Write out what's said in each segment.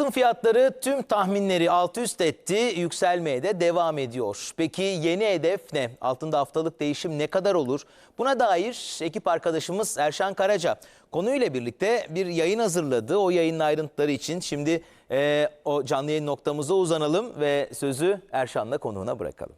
Altın fiyatları tüm tahminleri alt üst etti, yükselmeye de devam ediyor. Peki yeni hedef ne? Altında haftalık değişim ne kadar olur? Buna dair ekip arkadaşımız Erşan Karaca konuyla birlikte bir yayın hazırladı. O yayının ayrıntıları için şimdi e, o canlı yayın noktamıza uzanalım ve sözü Erşan'la konuğuna bırakalım.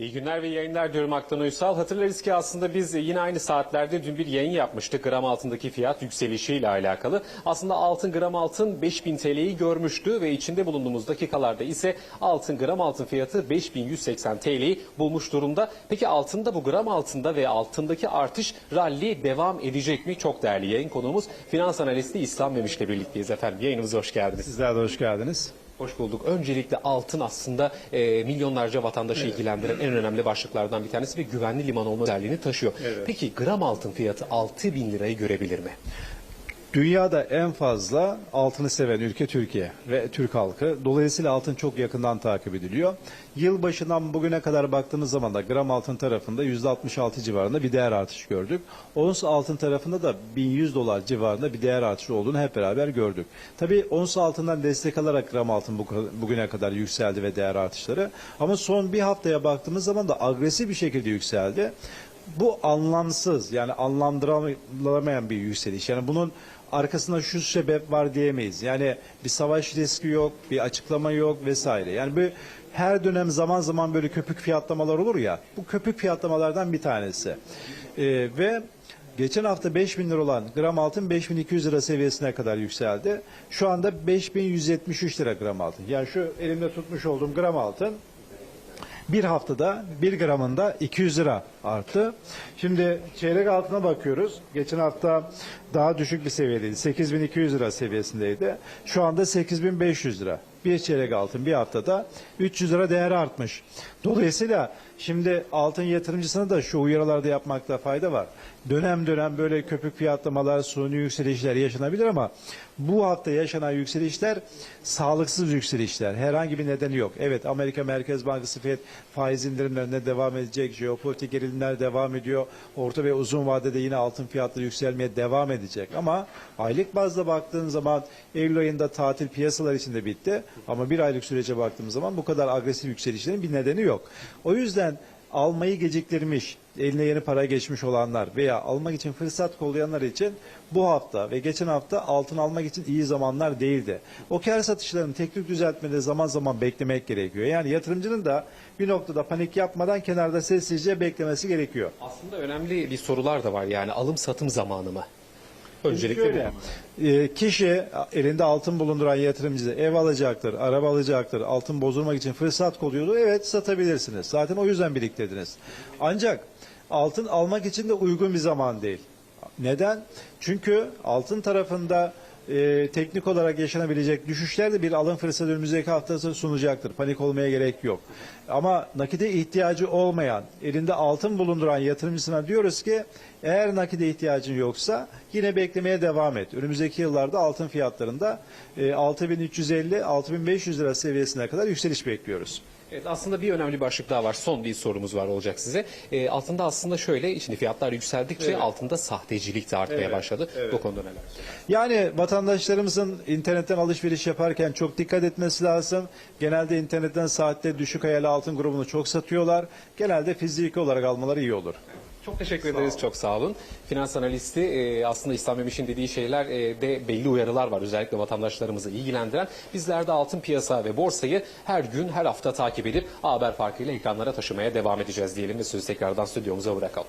İyi günler ve yayınlar diyorum Aktan Uysal. Hatırlarız ki aslında biz yine aynı saatlerde dün bir yayın yapmıştık gram altındaki fiyat yükselişiyle alakalı. Aslında altın gram altın 5000 TL'yi görmüştü ve içinde bulunduğumuz dakikalarda ise altın gram altın fiyatı 5180 TL'yi bulmuş durumda. Peki altında bu gram altında ve altındaki artış rally devam edecek mi? Çok değerli yayın konuğumuz finans analisti İslam Memiş'le birlikteyiz efendim. Yayınımıza hoş geldiniz. Sizler de hoş geldiniz. Hoş bulduk. Öncelikle altın aslında e, milyonlarca vatandaşı ilgilendiren en önemli başlıklardan bir tanesi ve güvenli liman olma özelliğini taşıyor. Peki gram altın fiyatı 6 bin lirayı görebilir mi? Dünyada en fazla altını seven ülke Türkiye ve Türk halkı. Dolayısıyla altın çok yakından takip ediliyor. Yılbaşından bugüne kadar baktığımız zaman da gram altın tarafında %66 civarında bir değer artışı gördük. Ons altın tarafında da 1100 dolar civarında bir değer artışı olduğunu hep beraber gördük. Tabii ons altından destek alarak gram altın bu- bugüne kadar yükseldi ve değer artışları. Ama son bir haftaya baktığımız zaman da agresif bir şekilde yükseldi. Bu anlamsız yani anlamlandırılamayan bir yükseliş. Yani bunun arkasında şu sebep var diyemeyiz. Yani bir savaş riski yok, bir açıklama yok vesaire. Yani bu her dönem zaman zaman böyle köpük fiyatlamalar olur ya. Bu köpük fiyatlamalardan bir tanesi. Ee, ve geçen hafta 5000 lira olan gram altın 5200 lira seviyesine kadar yükseldi. Şu anda 5173 lira gram altın. Yani şu elimde tutmuş olduğum gram altın bir haftada bir gramında 200 lira arttı. Şimdi çeyrek altına bakıyoruz. Geçen hafta daha düşük bir seviyedeydi. 8200 lira seviyesindeydi. Şu anda 8500 lira. Bir çeyrek altın bir haftada 300 lira değeri artmış. Dolayısıyla şimdi altın yatırımcısına da şu uyarılarda yapmakta fayda var. Dönem dönem böyle köpük fiyatlamalar, suni yükselişler yaşanabilir ama bu hafta yaşanan yükselişler sağlıksız yükselişler. Herhangi bir nedeni yok. Evet Amerika Merkez Bankası FED faiz indirimlerine devam edecek. Jeopolitik gerilimler devam ediyor. Orta ve uzun vadede yine altın fiyatları yükselmeye devam edecek. Ama aylık bazda baktığın zaman Eylül ayında tatil piyasalar içinde bitti. Ama bir aylık sürece baktığımız zaman bu kadar agresif yükselişlerin bir nedeni yok. O yüzden almayı geciktirmiş, eline yeni para geçmiş olanlar veya almak için fırsat kollayanlar için bu hafta ve geçen hafta altın almak için iyi zamanlar değildi. O kar satışlarını teknik düzeltmede zaman zaman beklemek gerekiyor. Yani yatırımcının da bir noktada panik yapmadan kenarda sessizce beklemesi gerekiyor. Aslında önemli bir sorular da var yani alım satım zamanı mı? Öncelikle bu. e, kişi elinde altın bulunduran yatırımcı ev alacaktır, araba alacaktır, altın bozulmak için fırsat kolluyordu. Evet satabilirsiniz. Zaten o yüzden biriktirdiniz. Ancak altın almak için de uygun bir zaman değil. Neden? Çünkü altın tarafında e, teknik olarak yaşanabilecek düşüşler de bir alım fırsatı önümüzdeki haftası sunacaktır. Panik olmaya gerek yok. Ama nakide ihtiyacı olmayan, elinde altın bulunduran yatırımcısına diyoruz ki eğer nakide ihtiyacın yoksa yine beklemeye devam et. Önümüzdeki yıllarda altın fiyatlarında e, 6350-6500 lira seviyesine kadar yükseliş bekliyoruz. Evet, aslında bir önemli başlık daha var. Son bir sorumuz var olacak size. E, altında aslında şöyle, şimdi fiyatlar yükseldikçe altında sahtecilik de artmaya Evet, başladı. evet. Bu konuda neler? Yani vatandaşlarımızın internetten alışveriş yaparken çok dikkat etmesi lazım. Genelde internetten saatte düşük hayali altın grubunu çok satıyorlar. Genelde fiziki olarak almaları iyi olur. Çok teşekkür ederiz. Çok sağ olun. Finans analisti e, aslında İslam Memiş'in dediği şeyler e, de belli uyarılar var. Özellikle vatandaşlarımızı ilgilendiren. Bizler de altın piyasa ve borsayı her gün her hafta takip edip haber farkıyla ekranlara taşımaya devam edeceğiz diyelim ve sözü tekrardan stüdyomuza bırakalım.